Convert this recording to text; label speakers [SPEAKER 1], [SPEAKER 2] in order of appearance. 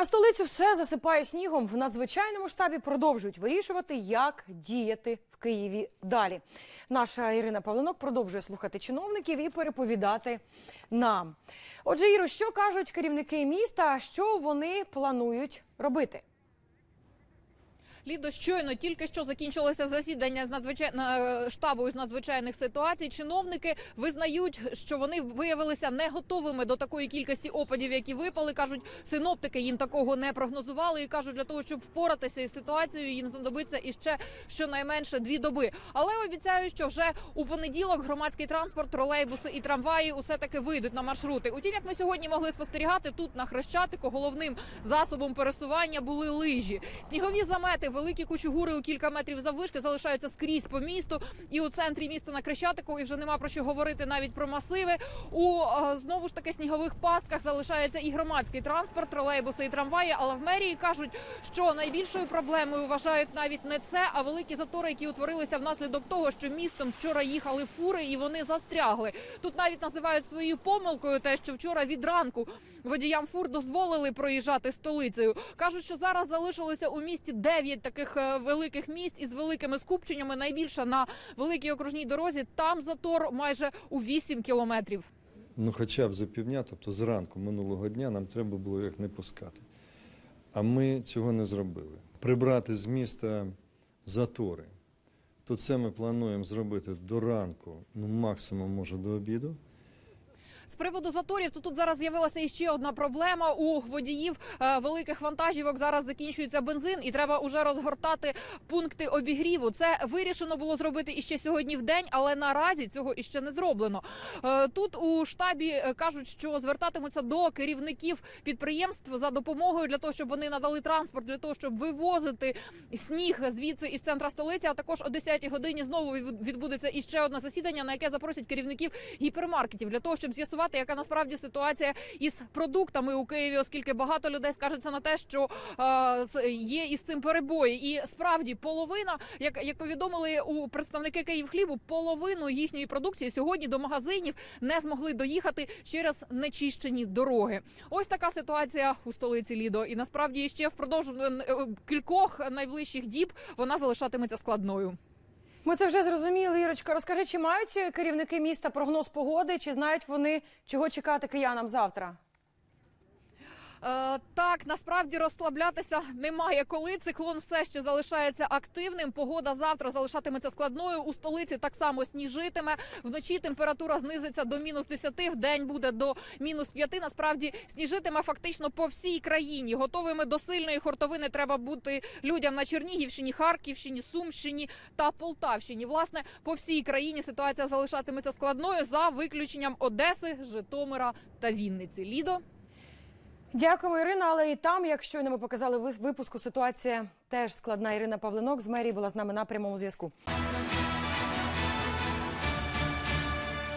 [SPEAKER 1] А столицю все засипає снігом. В надзвичайному штабі продовжують вирішувати, як діяти в Києві далі. Наша Ірина Павленок продовжує слухати чиновників і переповідати нам. Отже, Іро, що кажуть керівники міста, що вони планують робити?
[SPEAKER 2] Лідо щойно тільки що закінчилося засідання з надзвичай... штабу із надзвичайних ситуацій. Чиновники визнають, що вони виявилися не готовими до такої кількості опадів, які випали. кажуть, синоптики їм такого не прогнозували і кажуть, для того, щоб впоратися із ситуацією, їм знадобиться іще щонайменше дві доби. Але обіцяють, що вже у понеділок громадський транспорт, тролейбуси і трамваї усе таки вийдуть на маршрути. Утім, як ми сьогодні могли спостерігати, тут на хрещатику головним засобом пересування були лижі. Снігові замети, великі кучугури у кілька метрів заввишки залишаються скрізь по місту. І у центрі міста на Крещатику, і вже нема про що говорити навіть про масиви. У е, знову ж таки снігових пастках залишається і громадський транспорт, тролейбуси і трамваї. Але в мерії кажуть, що найбільшою проблемою вважають навіть не це, а великі затори, які утворилися внаслідок того, що містом вчора їхали фури і вони застрягли. Тут навіть називають своєю помилкою те, що вчора від ранку водіям фур дозволили проїжджати столицею. кажуть, що зараз залишилося у місті 9 таких е, великих місць із великими скупченнями. Найбільше на великій окружній дорозі. Там затор майже у 8 кілометрів.
[SPEAKER 3] Ну, хоча б за півдня, тобто зранку минулого дня, нам треба було їх не пускати. А ми цього не зробили. Прибрати з міста затори. То це ми плануємо зробити до ранку, ну максимум може до обіду.
[SPEAKER 2] З приводу заторів, то тут зараз з'явилася іще одна проблема. У водіїв е, великих вантажівок зараз закінчується бензин, і треба уже розгортати пункти обігріву. Це вирішено було зробити іще сьогодні в день, але наразі цього іще не зроблено. Е, Тут у штабі е, кажуть, що звертатимуться до керівників підприємств за допомогою для того, щоб вони надали транспорт, для того, щоб вивозити сніг звідси із центра столиці. А також о 10-й годині знову від- відбудеться іще одне засідання, на яке запросять керівників гіпермаркетів для того, щоб з'ясувати, яка насправді ситуація із продуктами у Києві, оскільки багато людей скаржаться на те, що е, є із цим перебої. І справді половина, як, як повідомили у представники Київхлібу, половину їхньої продукції сьогодні до магазинів не змогли доїхати через нечищені дороги. Ось така ситуація у столиці Лідо. І насправді ще впродовж е, кількох найближчих діб вона залишатиметься складною.
[SPEAKER 1] Ми це вже зрозуміли. Ірочка, розкажи, чи мають керівники міста прогноз погоди, чи знають вони, чого чекати киянам завтра?
[SPEAKER 2] Е, так, насправді розслаблятися немає коли. Циклон все ще залишається активним. Погода завтра залишатиметься складною. У столиці так само сніжитиме. Вночі температура знизиться до мінус 10, в день буде до мінус 5. Насправді сніжитиме фактично по всій країні. Готовими до сильної хуртовини треба бути людям на Чернігівщині, Харківщині, Сумщині та Полтавщині. Власне, по всій країні ситуація залишатиметься складною за виключенням Одеси, Житомира та Вінниці. Лідо.
[SPEAKER 1] Дякуємо, Ірина. Але і там, як щойно ми показали ви- випуску, ситуація теж складна. Ірина Павленок з мерії була з нами на прямому зв'язку.